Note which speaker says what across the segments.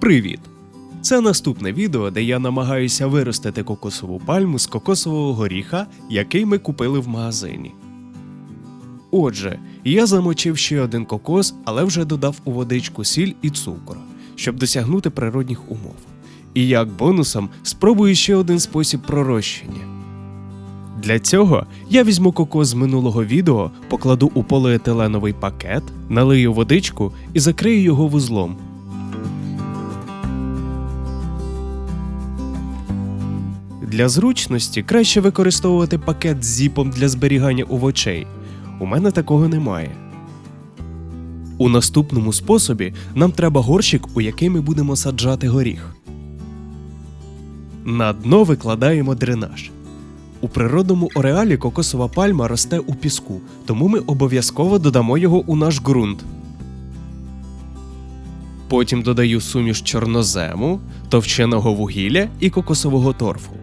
Speaker 1: Привіт! Це наступне відео, де я намагаюся виростити кокосову пальму з кокосового горіха, який ми купили в магазині. Отже, я замочив ще один кокос, але вже додав у водичку сіль і цукор, щоб досягнути природних умов. І як бонусом спробую ще один спосіб пророщення. Для цього я візьму кокос з минулого відео, покладу у поліетиленовий пакет, налию водичку і закрию його вузлом. Для зручності краще використовувати пакет з зіпом для зберігання овочей. У мене такого немає. У наступному способі нам треба горщик, у який ми будемо саджати горіх. На дно викладаємо дренаж. У природному ореалі кокосова пальма росте у піску, тому ми обов'язково додамо його у наш ґрунт. Потім додаю суміш чорнозему, товченого вугілля і кокосового торфу.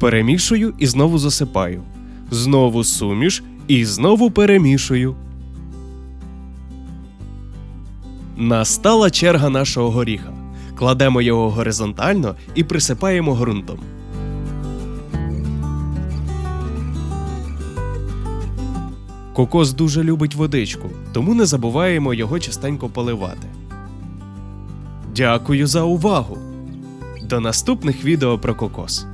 Speaker 1: Перемішую і знову засипаю. Знову суміш і знову перемішую. Настала черга нашого горіха. Кладемо його горизонтально і присипаємо ґрунтом. Кокос дуже любить водичку, тому не забуваємо його частенько поливати. Дякую за увагу! До наступних відео про кокос.